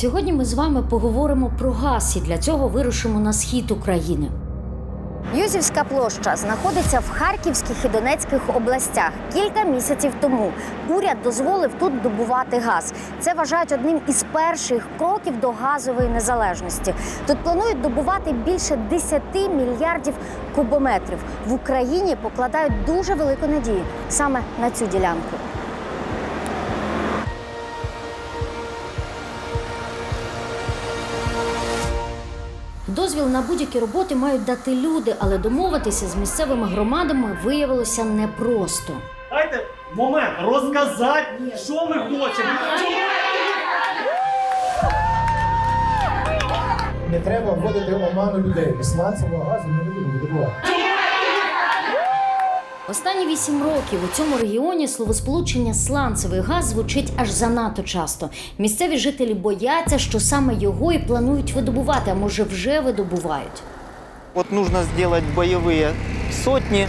Сьогодні ми з вами поговоримо про газ і для цього вирушимо на схід України. Юзівська площа знаходиться в Харківських і Донецьких областях. Кілька місяців тому уряд дозволив тут добувати газ. Це вважають одним із перших кроків до газової незалежності. Тут планують добувати більше 10 мільярдів кубометрів. В Україні покладають дуже велику надію саме на цю ділянку. Дозвіл на будь-які роботи мають дати люди, але домовитися з місцевими громадами виявилося непросто. Дайте момент розказати, що ми хочемо. Не треба вводити в оману людей. Сланцевого газу ми не будемо видобувати. Останні вісім років у цьому регіоні словосполучення сланцевий газ звучить аж занадто часто. Місцеві жителі бояться, що саме його і планують видобувати, а може вже видобувають. Вот нужно сделать боевые сотни.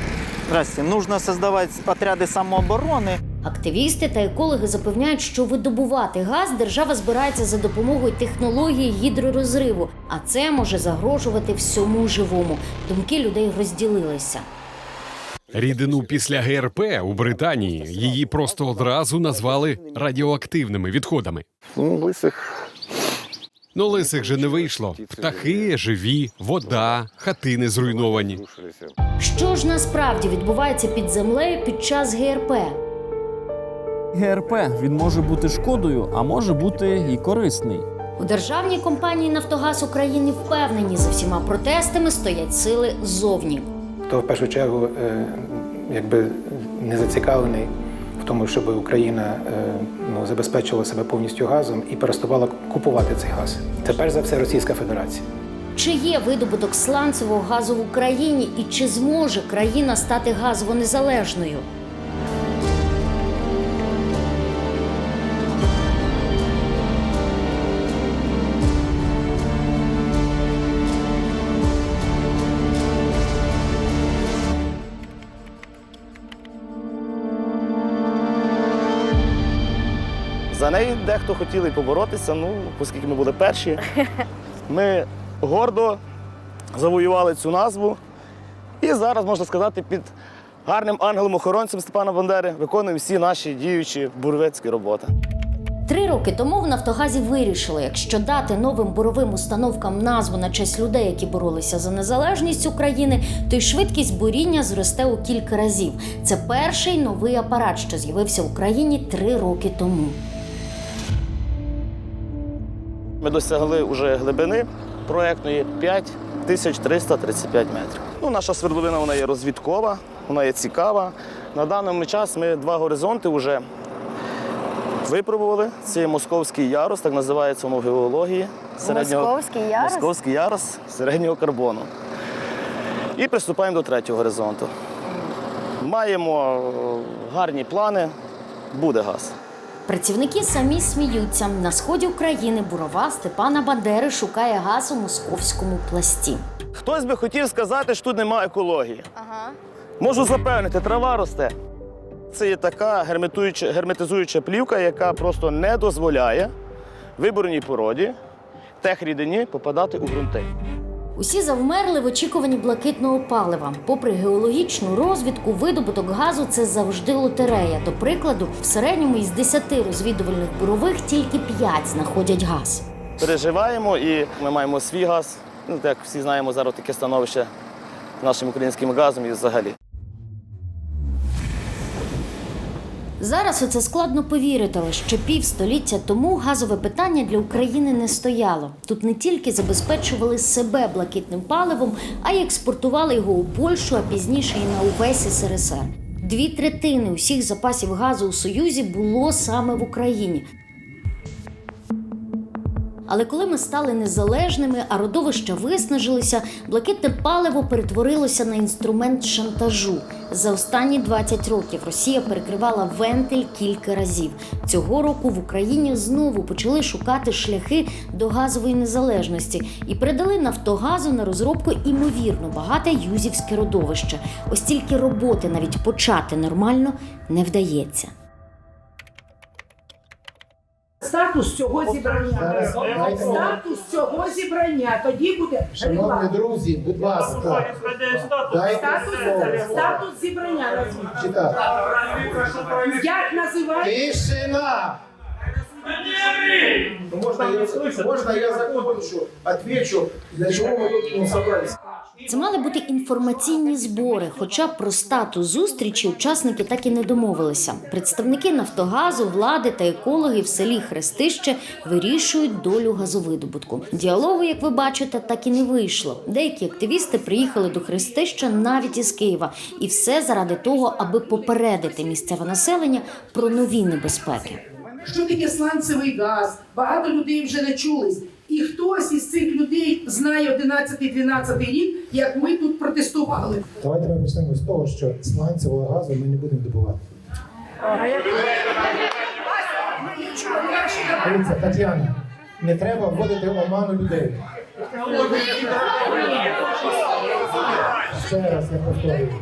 Здрасте. Нужно создавать отряды самообороны. Активісти та екологи запевняють, що видобувати газ держава збирається за допомогою технології гідророзриву, а це може загрожувати всьому живому. Думки людей розділилися. Рідину після ГРП у Британії її просто одразу назвали радіоактивними відходами. Ну, лисих Ну, лисих же не вийшло. Птахи живі, вода, хатини зруйновані. Що ж насправді відбувається під землею під час ГРП? ГРП він може бути шкодою, а може бути і корисний. У державній компанії Нафтогаз України впевнені, за всіма протестами стоять сили ззовні. То в першу чергу е, якби не зацікавлений в тому, щоб Україна е, ну, забезпечила себе повністю газом і переставала купувати цей газ. Це перш за все Російська Федерація. Чи є видобуток сланцевого газу в Україні і чи зможе країна стати газово незалежною? За неї дехто хотіли поборотися, ну, оскільки ми були перші. Ми гордо завоювали цю назву. І зараз, можна сказати, під гарним ангелом-охоронцем Степана Бандери виконуємо всі наші діючі бурвецькі роботи. Три роки тому в Нафтогазі вирішили, якщо дати новим буровим установкам назву на честь людей, які боролися за незалежність України, то й швидкість буріння зросте у кілька разів. Це перший новий апарат, що з'явився в Україні три роки тому. Ми досягли вже глибини проєктної 5335 метрів. Ну, наша свердловина вона є розвідкова, вона є цікава. На даний час ми два горизонти вже випробували. Це московський ярус, так називається воно в геології. Московський ярус? Московський ярус середнього карбону. І приступаємо до третього горизонту. Маємо е, гарні плани, буде газ. Працівники самі сміються. На сході України бурова Степана Бандери шукає газ у московському пласті. Хтось би хотів сказати, що тут немає екології. Можу запевнити, трава росте. Це є така герметуюча, герметизуюча плівка, яка просто не дозволяє виборній породі техрідині попадати у ґрунти. Усі завмерли в очікуванні блакитного палива. Попри геологічну розвідку, видобуток газу це завжди лотерея. До прикладу, в середньому із 10 розвідувальних бурових тільки 5 знаходять газ. Переживаємо і ми маємо свій газ. Ну, як всі знаємо, зараз таке становище з нашим українським газом і взагалі. Зараз у це складно повірити, але ще півстоліття тому газове питання для України не стояло. Тут не тільки забезпечували себе блакитним паливом, а й експортували його у Польщу, а пізніше і на увесь СРСР. Дві третини усіх запасів газу у Союзі було саме в Україні. Але коли ми стали незалежними, а родовища виснажилися, блакитне паливо перетворилося на інструмент шантажу. За останні 20 років Росія перекривала вентиль кілька разів. Цього року в Україні знову почали шукати шляхи до газової незалежності і передали Нафтогазу на розробку імовірно багате юзівське родовище. Ось тільки роботи навіть почати нормально не вдається. Статус цього зібрання. Статус цього зібрання. Тоді буде Шановні друзі, будь ласка, дайте Статус, слово. статус зібрання назвіть. Як називається? Тишина! Можно я, можно я закончу, отвечу, для чего мы тут ну, собрались? Це мали бути інформаційні збори, хоча про статус зустрічі учасники так і не домовилися. Представники Нафтогазу, влади та екологи в селі Хрестище вирішують долю газовидобутку. Діалогу, як ви бачите, так і не вийшло. Деякі активісти приїхали до Хрестища навіть із Києва, і все заради того, аби попередити місцеве населення про нові небезпеки. Що таке сланцевий газ? Багато людей вже не чулись. І хтось із цих людей знає 11-12 рік, як ми тут протестували. Давайте ми почнемо з того, що сланцевого газу ми не будемо добувати. Дивіться, Тетяна, не треба вводити в оману людей. Ще раз я повторюю.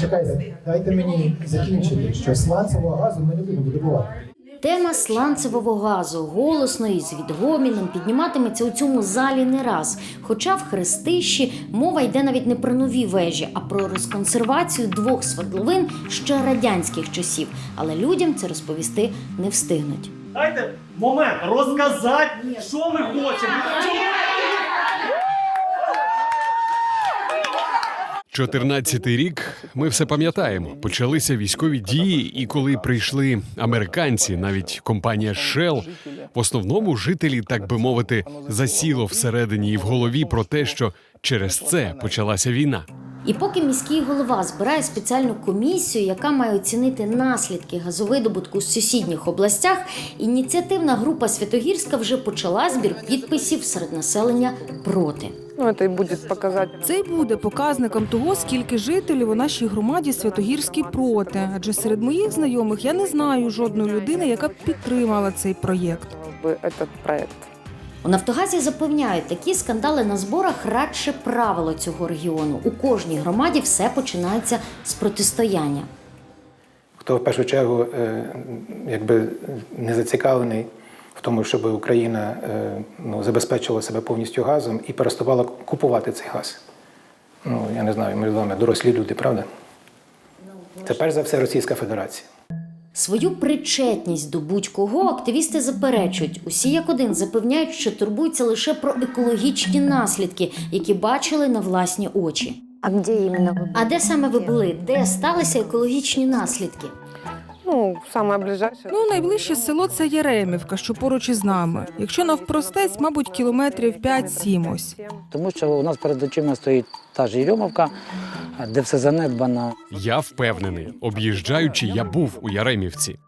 Чекайте, дайте мені закінчити, що сланцевого газу ми не будемо добувати. Тема сланцевого газу голосно і з відгоміном підніматиметься у цьому залі не раз. Хоча в хрестищі мова йде навіть не про нові вежі, а про розконсервацію двох свердловин ще радянських часів. Але людям це розповісти не встигнуть. Дайте момент розказати, що ми хочемо. 14-й рік ми все пам'ятаємо. Почалися військові дії, і коли прийшли американці, навіть компанія Shell, в основному жителі, так би мовити, засіло всередині і в голові про те, що через це почалася війна. І поки міський голова збирає спеціальну комісію, яка має оцінити наслідки газовидобутку в сусідніх областях, ініціативна група Святогірська вже почала збір підписів серед населення проти. Ну, это и будет показать. Це й буде показником того, скільки жителів у нашій громаді Святогірській проти. Адже серед моїх знайомих я не знаю жодної людини, яка б підтримала цей проєкт. бы этот проект. У Нафтогазі запевняють, такі скандали на зборах радше правило цього регіону. У кожній громаді все починається з протистояння. Хто в першу чергу е, якби не зацікавлений в тому, щоб Україна е, ну, забезпечила себе повністю газом і переставала купувати цей газ. Ну, я не знаю, ми з вами дорослі люди, правда? Це перш за все Російська Федерація. Свою причетність до будь-кого активісти заперечують. Усі як один запевняють, що турбуються лише про екологічні наслідки, які бачили на власні очі. А де іменно? А де саме ви були? Де сталися екологічні наслідки? Ну, самое ближайшее. Ну, найближче село це Єремівка, що поруч із нами. Якщо навпростець, мабуть, кілометрів 5-7 ось. Тому що у нас перед очима стоїть та ж Єрьомовка, де все занедбано. Я впевнений, об'їжджаючи, я був у Яремівці.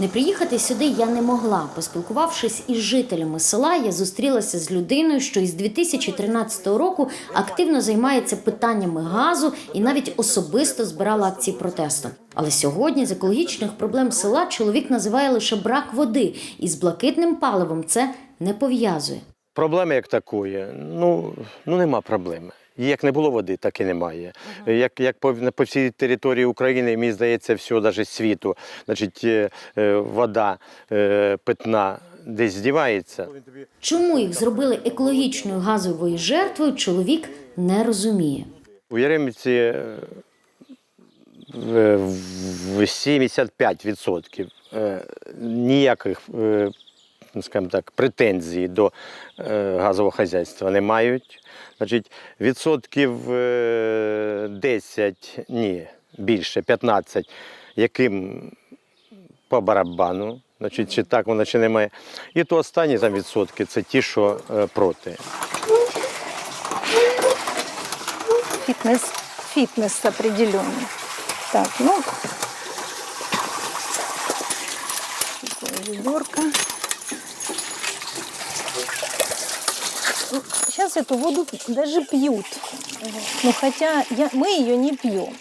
Не приїхати сюди я не могла. Поспілкувавшись із жителями села, я зустрілася з людиною, що із 2013 року активно займається питаннями газу і навіть особисто збирала акції протесту. Але сьогодні з екологічних проблем села чоловік називає лише брак води, і з блакитним паливом це не пов'язує. Проблеми як такої, ну, ну нема проблеми. Як не було води, так і немає. Як, як по, по всій території України, мені здається, всього навіть світу, значить, е, е, вода е, питна десь здівається. Чому їх зробили екологічною газовою жертвою, чоловік не розуміє. У Яремівці е, в- в 75% е, ніяких, скажімо так, претензій до е, газового хазяйства не мають. Значить, відсотків е, 10, ні, більше, 15, яким по барабану, значить, чи так воно, чи немає. І то останні там відсотки це ті, що е, проти. Фитнес, фитнес определенный. Так, ну, ведерко. Сейчас эту воду даже пьют. Ну, хотя я, мы ее не пьем.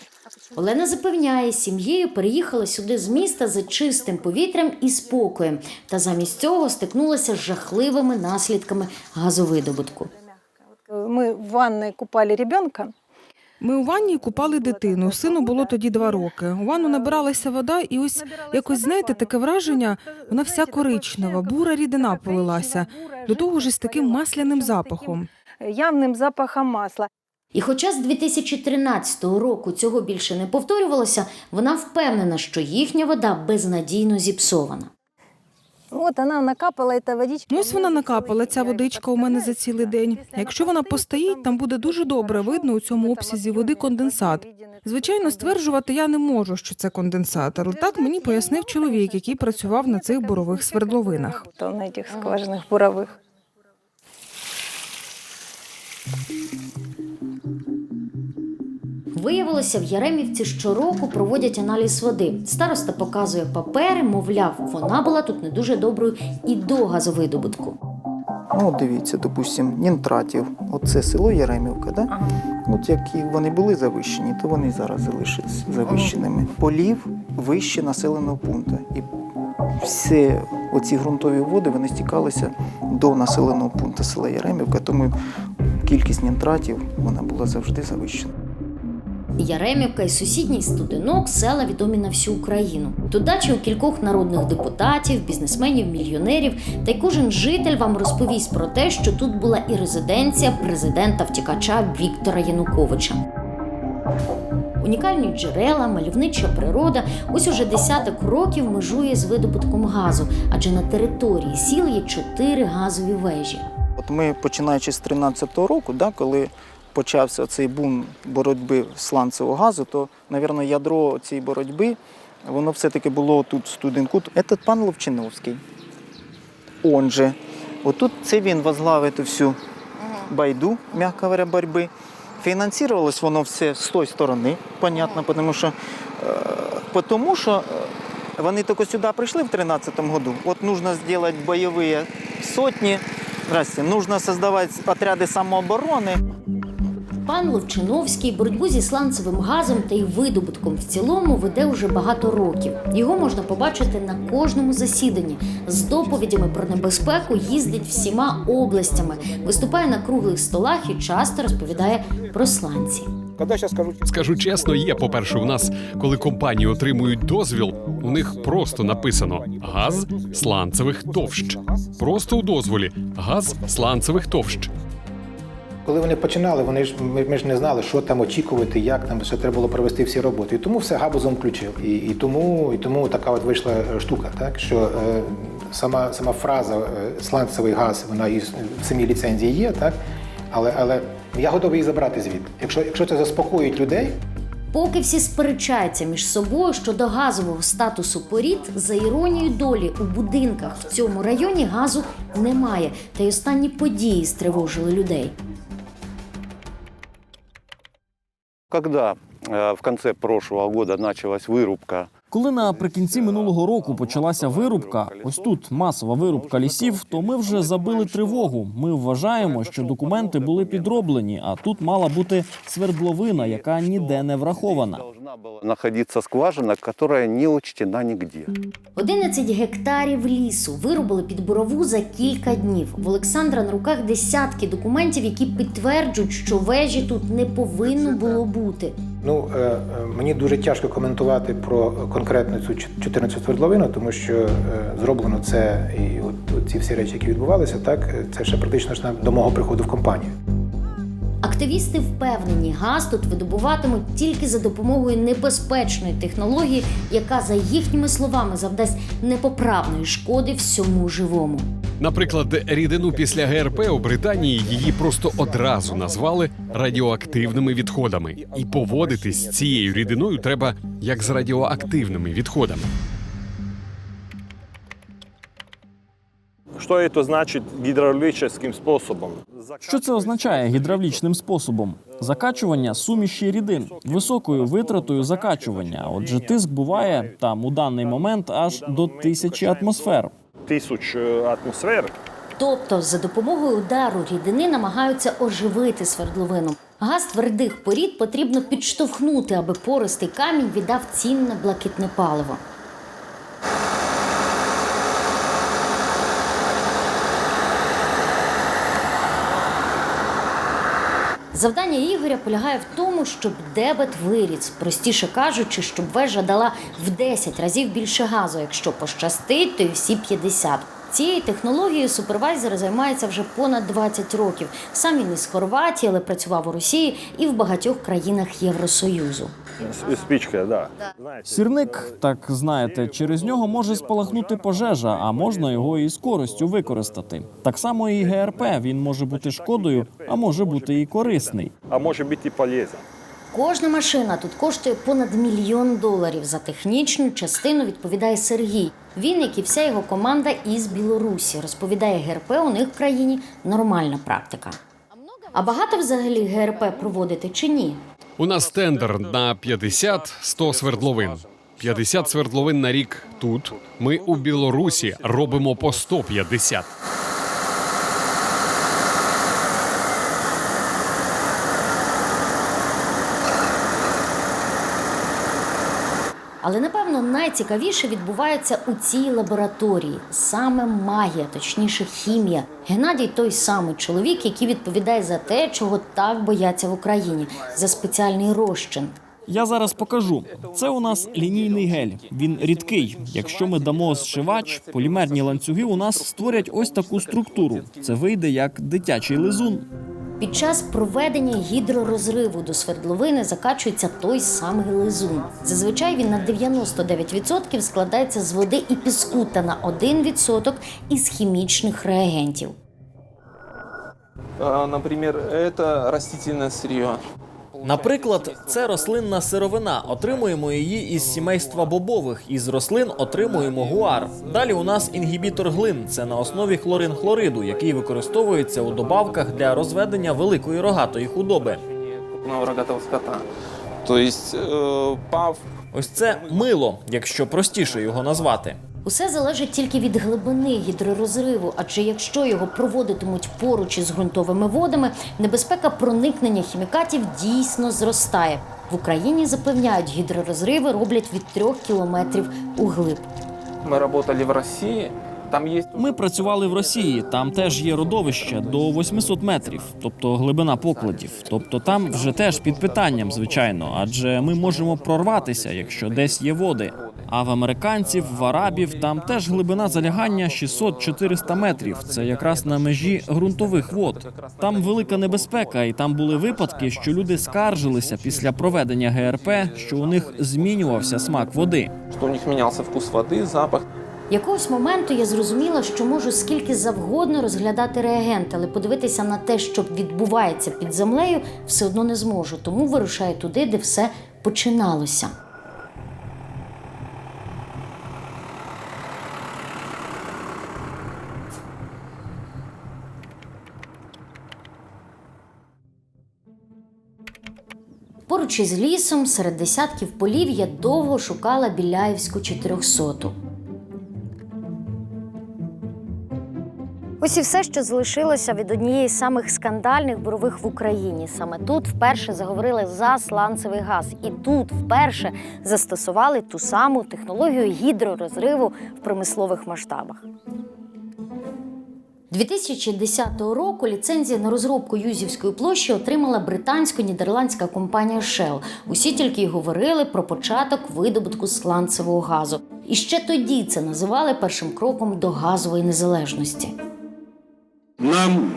Олена запевняє, з сім'єю переїхала сюди з міста за чистим повітрям і спокоєм, та замість цього стикнулася з жахливими наслідками газовидобутку. Мы в ванной купали ребенка. ми у ванні купали дитину. Сину було тоді два роки. У ванну набиралася вода, і ось якось знаєте таке враження, вона вся коричнева, бура рідина полилася. До того ж із таким масляним запахом. Явним запахом масла. І хоча з 2013 року цього більше не повторювалося, вона впевнена, що їхня вода безнадійно зіпсована. От вона накапала ця водичка. Ну, ось вона накапала ця водичка у мене за цілий день. Якщо вона постоїть, там буде дуже добре видно у цьому обсязі води конденсат. Звичайно, стверджувати я не можу, що це конденсат, але так мені пояснив чоловік, який працював на цих бурових свердловинах. То на цих скважинах бурових. Виявилося, в Яремівці щороку проводять аналіз води. Староста показує папери, мовляв, вона була тут не дуже доброю і до газовидобутку. Ну, дивіться, допустимо, нітратів. Оце село Яремівка, да? От які вони були завищені, то вони зараз залишаться завищеними. Полів вище населеного пункту. І всі оці ґрунтові води вони стікалися до населеного пункту села Яремівка, тому кількість нітратів вона була завжди завищена. Яремівка і сусідній студенок села відомі на всю Україну. Тут дачі у кількох народних депутатів, бізнесменів, мільйонерів. Та й кожен житель вам розповість про те, що тут була і резиденція президента втікача Віктора Януковича. Унікальні джерела, мальовнича природа ось уже десяток років межує з видобутком газу, адже на території сіл є чотири газові вежі. От ми, починаючи з 13-го року, да, коли почався цей бум боротьби сланцевого газу, то, мабуть, ядро цієї боротьби, воно все-таки було тут студенку. Це пан Ловчиновський. Он же. Отут це він возглавив всю байду, м'яко говоря, боротьби. Фінансувалось воно все з тої сторони, понятно, тому що, е, тому що е, вони тільки сюди прийшли в 13-му году. От нужно зробити бойові сотні. Здрасте, нужно создавать отряди самооборони. Пан Ловчиновський боротьбу зі сланцевим газом та й видобутком в цілому веде уже багато років. Його можна побачити на кожному засіданні. З доповідями про небезпеку їздить всіма областями, виступає на круглих столах і часто розповідає про сланці. Скажу чесно, є, по-перше, у нас, коли компанії отримують дозвіл, у них просто написано газ сланцевих товщ. Просто у дозволі газ сланцевих товщ. Коли вони починали, вони ж ми, ми ж не знали, що там очікувати, як там ще треба було провести всі роботи. І тому все габузом включив. І, і тому і тому така от вийшла штука, так що е, сама сама фраза е, сланцевий газ, вона і в самій ліцензії є, так але але я готовий її забрати звідти. Якщо якщо це заспокоїть людей. Поки всі сперечаються між собою щодо газового статусу порід, за іронією долі у будинках в цьому районі газу немає, та й останні події стривожили людей. Когда э, в конце прошлого года началась вырубка Коли наприкінці минулого року почалася вирубка, ось тут масова вирубка лісів, то ми вже забили тривогу. Ми вважаємо, що документи були підроблені, а тут мала бути свердловина, яка ніде не врахована. Находиться скважина, которая не учтена нигде. 11 гектарів лісу вирубали під бурову за кілька днів. В Олександра на руках десятки документів, які підтверджують, що вежі тут не повинно було бути. Ну е, е, мені дуже тяжко коментувати про конкретно цю 14 свердловину, тому що е, зроблено це і от, от ці всі речі, які відбувалися, так е, це ще практично ж до мого приходу в компанію. Активісти впевнені, газ тут видобуватимуть тільки за допомогою небезпечної технології, яка, за їхніми словами, завдасть непоправної шкоди всьому живому. Наприклад, рідину після ГРП у Британії її просто одразу назвали радіоактивними відходами, і поводитись з цією рідиною треба як з радіоактивними відходами. Что это значит гидравлическим способом? Що це означає гідравлічним способом? Закачування суміші рідин високою витратою закачування. Отже, тиск буває там у даний момент аж до тисячі атмосфер. Тысяч э, атмосфер. Тобто, за допомогою удару рідини намагаються оживити свердловину. Газ твердих порід потрібно підштовхнути, аби пористий камінь віддав цінне блакитне паливо. Завдання Ігоря полягає в тому, щоб дебет виріс, простіше кажучи, щоб вежа дала в 10 разів більше газу. Якщо пощастить, то й всі 50. Цією технологією супервайзер займається вже понад 20 років. Сам він із Хорватії, але працював у Росії і в багатьох країнах Євросоюзу. И спичка, да. Сірник, так знаєте, через нього може спалахнути пожежа, а можна його і з користю використати. Так само і ГРП. Він може бути шкодою, а може бути і корисний. А может быть и полезен. Кожна машина тут коштує понад мільйон доларів. За технічну частину відповідає Сергій. Він, як і вся його команда, із Білорусі. Розповідає ГРП, у них в країні нормальна практика. А багато взагалі ГРП проводити чи ні? У нас тендер на 50-100 свердловин. 50 свердловин на рік тут. Ми у Білорусі робимо по 150. Але напевно найцікавіше відбувається у цій лабораторії. Саме магія, точніше, хімія. Геннадій той самий чоловік, який відповідає за те, чого так бояться в Україні, за спеціальний розчин. Я зараз покажу. Це у нас лінійний гель. Він рідкий. Якщо ми дамо зшивач, полімерні ланцюги у нас створять ось таку структуру. Це вийде як дитячий лизун. Під час проведення гідророзриву до свердловини закачується той самий лизун. Зазвичай він на 99% складається з води і піску та на 1% із хімічних реагентів. Наприклад, це растительное сырье. Наприклад, це рослинна сировина. Отримуємо її із сімейства бобових. Із рослин отримуємо гуар. Далі у нас інгібітор глин. Це на основі хлорин-хлориду, який використовується у добавках для розведення великої рогатої худоби. рогатого скота. То э, пав Ось це мило, якщо простіше його назвати. Усе залежить тільки від глибини гідророзриву, адже якщо його проводитимуть поруч із ґрунтовими водами, небезпека проникнення хімікатів дійсно зростає. В Україні запевняють, гідророзриви роблять від трьох кілометрів углиб. Ми працювали в России. Там есть Ми працювали в Росії. Там теж є родовище до 800 метрів, тобто глибина покладів. Тобто там вже теж під питанням, звичайно, адже ми можемо прорватися, якщо десь є води. А в американців, в арабів там теж глибина залягання 600-400 метрів. Це якраз на межі ґрунтових вод. Там велика небезпека, і там були випадки, що люди скаржилися після проведення ГРП, що у них змінювався смак води. что у них менялся вкус воды, запах. Якогось моменту я зрозуміла, що можу скільки завгодно розглядати реагент, але подивитися на те, що відбувається під землею, все одно не зможу. Тому вирушаю туди, де все починалося. Поруч із лісом, серед десятків полів, я довго шукала Біляївську 400. Ось і все, що залишилося від однієї з самих скандальних бурових в Україні. Саме тут вперше заговорили за сланцевий газ, і тут вперше застосували ту саму технологію гідророзриву в промислових масштабах. 2010 року ліцензію на розробку Юзівської площі отримала британсько-нідерландська компанія Shell. Усі тільки й говорили про початок видобутку сланцевого газу. І ще тоді це називали першим кроком до газової незалежності. Нам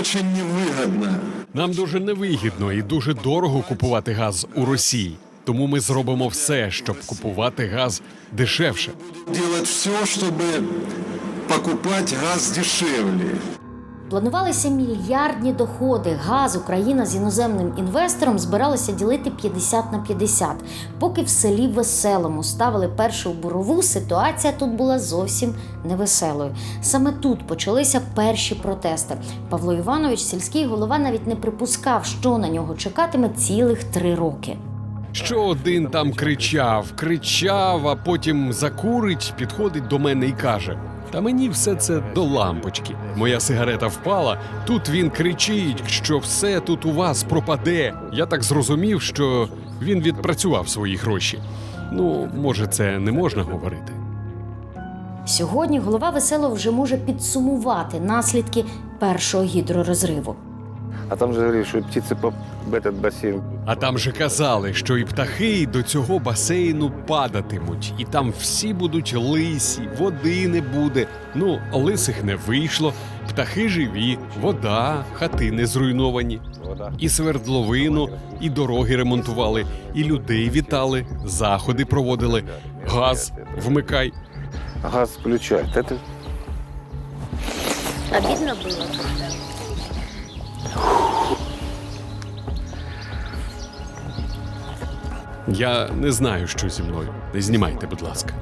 очень невигідно. Нам дуже невигідно і дуже дорого купувати газ у Росії. Тому ми зробимо все, щоб купувати газ дешевше. Ділати все, щоб покупати газ дешевле. Планувалися мільярдні доходи. Газ Україна з іноземним інвестором збиралася ділити 50 на 50. Поки в селі Веселому ставили першу бурову, ситуація тут була зовсім невеселою. Саме тут почалися перші протести. Павло Іванович, сільський голова, навіть не припускав, що на нього чекатиме цілих три роки. Що один там кричав, кричав, а потім закурить, підходить до мене і каже: Та мені все це до лампочки. Моя сигарета впала. Тут він кричить, що все тут у вас пропаде. Я так зрозумів, що він відпрацював свої гроші. Ну, може, це не можна говорити. Сьогодні голова весело вже може підсумувати наслідки першого гідророзриву. А там же говорили, що птиці по в этот басейн. А там же казали, що і птахи до цього басейну падатимуть, і там всі будуть лисі, води не буде. Ну, лисих не вийшло, птахи живі, вода, хати не зруйновані. І свердловину, і дороги ремонтували, і людей вітали, заходи проводили. Газ вмикай. Газ включають. Це Обідно було. Я не знаю, що зі мною. Не знімайте, будь ласка.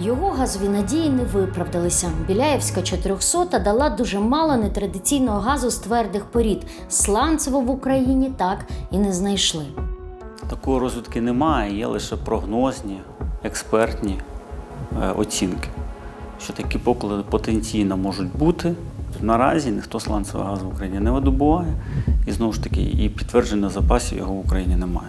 Його газові надії не виправдалися. Біляєвська 400 дала дуже мало нетрадиційного газу з твердих порід. Сланцево в Україні так і не знайшли. Такої розвитки немає, є лише прогнозні, експертні е, оцінки, що такі поклади потенційно можуть бути. Наразі ніхто сланцевий газ в Україні не видобуває, і знову ж таки, і підтвердження запасів його в Україні немає.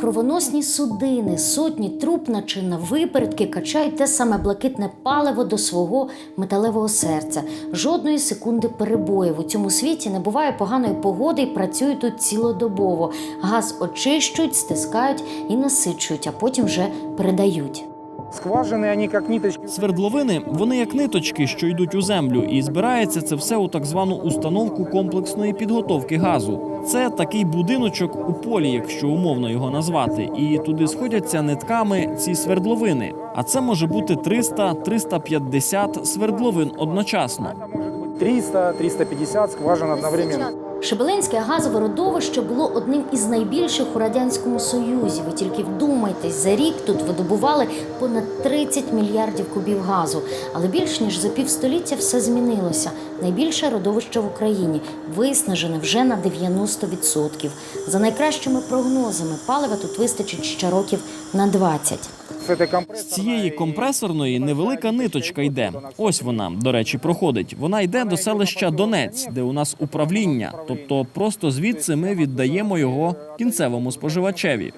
Кровоносні судини, сотні труб, наче на випередки качають те саме блакитне паливо до свого металевого серця. Жодної секунди перебоїв у цьому світі не буває поганої погоди і працюють тут цілодобово. Газ очищують, стискають і насичують, а потім вже передають. Скважини, вони як ниточки. Свердловини вони як ниточки, що йдуть у землю, і збирається це все у так звану установку комплексної підготовки газу. Це такий будиночок у полі, якщо умовно його назвати, і туди сходяться нитками ці свердловини. А це може бути 300-350 свердловин одночасно. 300-350 скважин одновременно. Шебелинське газове родовище було одним із найбільших у радянському союзі. Ви тільки вдумайтесь, за рік тут видобували понад 30 мільярдів кубів газу. Але більш ніж за півстоліття все змінилося. Найбільше родовище в Україні виснажене вже на 90%. За найкращими прогнозами палива тут вистачить ще років на 20. З цієї компресорної невелика ниточка йде. Ось вона, до речі, проходить. Вона йде до селища Донець, де у нас управління. Тобто, просто звідси ми віддаємо його кінцевому споживачеві.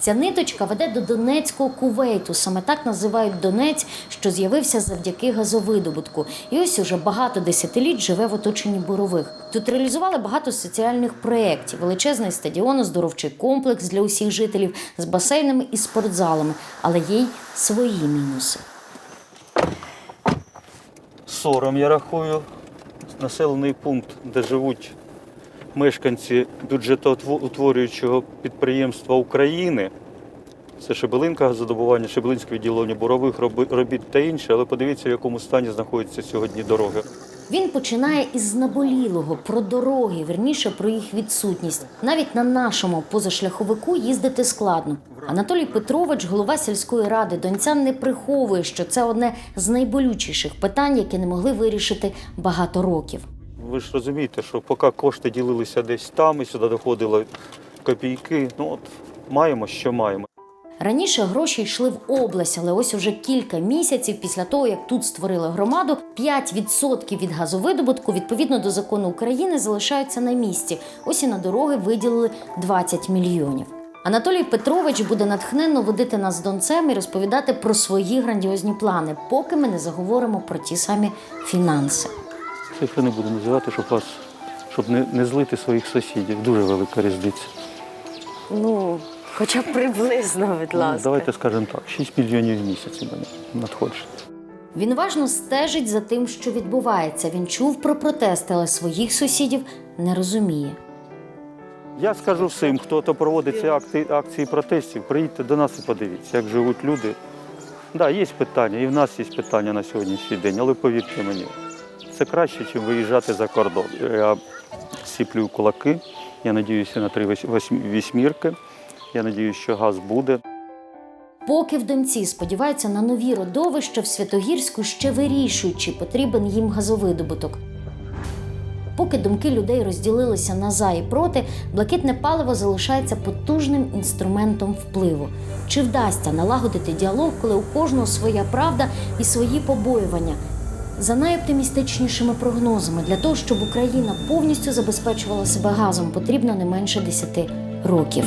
Ця ниточка веде до Донецького кувейту. Саме так називають Донець, що з'явився завдяки газовидобутку. І ось уже багато десятиліть живе в оточенні бурових. Тут реалізували багато соціальних проєктів, величезний стадіон, оздоровчий комплекс для усіх жителів з басейнами і спортзалами, але є й свої мінуси. Сором я рахую. Населений пункт, де живуть мешканці бюджетоутворюючого підприємства України. Це Шебелинка газодобування, Шебелинське відділення бурових робіт та інше, але подивіться, в якому стані знаходяться сьогодні дороги. Він починає із наболілого про дороги, верніше про їх відсутність. Навіть на нашому позашляховику їздити складно. Анатолій Петрович, голова сільської ради Донця, не приховує, що це одне з найболючіших питань, які не могли вирішити багато років. Ви ж розумієте, що поки кошти ділилися десь там і сюди доходили копійки, ну от маємо, що маємо. Раніше гроші йшли в область, але ось уже кілька місяців після того, як тут створили громаду, 5% від газовидобутку відповідно до закону України залишаються на місці. Ось і на дороги виділили 20 мільйонів. Анатолій Петрович буде натхненно водити нас донцем і розповідати про свої грандіозні плани, поки ми не заговоримо про ті самі фінанси. Цифри не буду називати, щоб вас, щоб не, не злити своїх сусідів. Дуже велика різниця. Ну, хоча б приблизно, будь Ну, ласка. давайте скажемо так, 6 мільйонів в місяць у мене надходжень. Він уважно стежить за тим, що відбувається. Він чув про протести, але своїх сусідів не розуміє. Я скажу всім, хто то проводить ці акції, акції протестів, приїдьте до нас і подивіться, як живуть люди. Так, да, є питання, і в нас є питання на сьогоднішній день, але повірте мені, це краще, ніж виїжджати за кордон. Я сіплю кулаки, я надіюся на три вісьмірки, я надіюся, що газ буде. Поки в Донці сподіваються на нові родовища в Святогірську ще вирішують, чи потрібен їм газовидобуток. Поки думки людей розділилися на за і проти, блакитне паливо залишається потужним інструментом впливу. Чи вдасться налагодити діалог, коли у кожного своя правда і свої побоювання? За найоптимістичнішими прогнозами, для того, щоб Україна повністю забезпечувала себе газом, потрібно не менше 10 років.